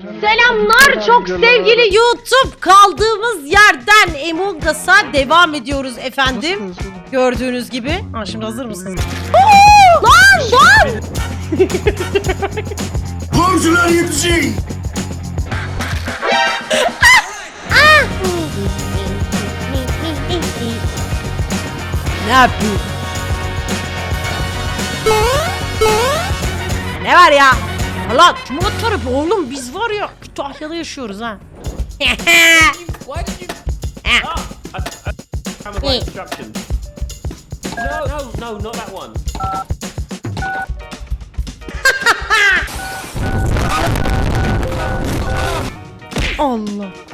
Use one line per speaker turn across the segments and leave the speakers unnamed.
Selamlar çok sevgili YouTube. Kaldığımız yerden Among Us'a devam ediyoruz efendim. Gördüğünüz gibi. Ha şimdi hazır mısınız? Oo! Lan lan!
Komşular yetişin!
Ne yapıyor? Ne var ya? lan Cumhuriyet tarifi oğlum biz var ya Kütahya'da yaşıyoruz ha. Allah.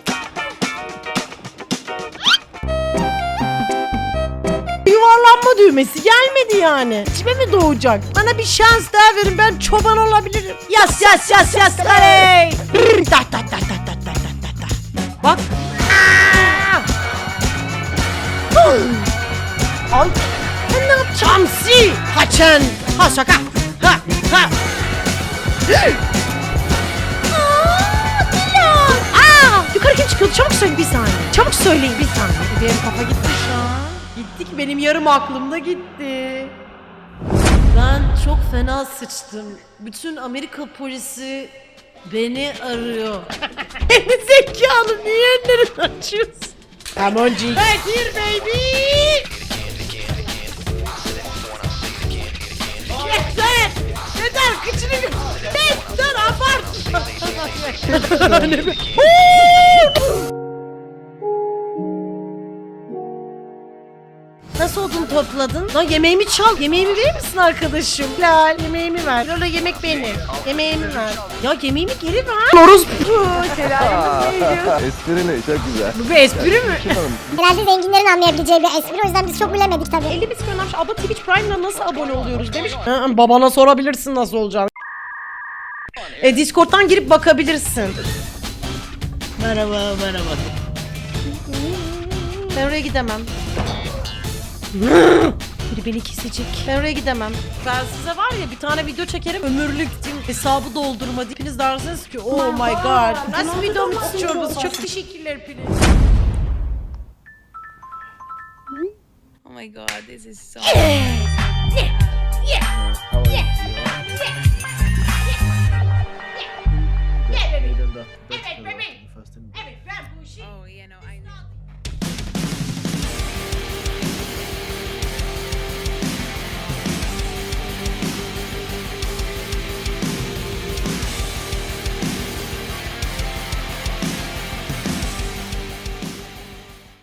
sallanma düğmesi gelmedi yani. İçime mi doğacak? Bana bir şans daha verin ben çoban olabilirim. Yas yas yas yas. Hey. Da da da da da da da da. Bak. Al. Ben ne yapacağım? Si. Haçan. Ha şaka. Ha ha. Yukarı kim çıkıyordu? Çabuk söyleyin bir saniye. Çabuk söyleyin bir saniye. Benim kafa gitmiş ya an. Gitti ki benim yarım aklımda gitti. Ben çok fena sıçtım. Bütün Amerika polisi beni arıyor. Beni zekalı niye ellerini açıyorsun? Come on G. Back here baby. Yeter! Yeter! Kıçını bir... Yeter! Abart! Ne be- Nasıl odun topladın? Lan yemeğimi çal. Yemeğimi verir misin arkadaşım? Lal yemeğimi ver. Lola yemek benim. Yemeğimi ver. Ya yemeğimi geri ver. Orospu.
Esprili çok güzel.
Bu bir espri mi?
Herhalde zenginlerin anlayabileceği bir espri. O yüzden biz çok bilemedik tabii.
50 biz göndermiş. Abla Twitch Prime'la nasıl abone oluyoruz demiş. Hı, babana sorabilirsin nasıl olacağını. E Discord'dan girip bakabilirsin. Merhaba, merhaba. Ben oraya gidemem. Biri beni kesecek. Ben oraya gidemem. Ben size var ya bir tane video çekerim ömürlük diyeyim, hesabı doldurma diye. Hepiniz dersiniz ki oh my god. Nasıl bir domates çorbası. Çok teşekkürler Pelin.
Oh my god, this is so. Oh yeah, no, I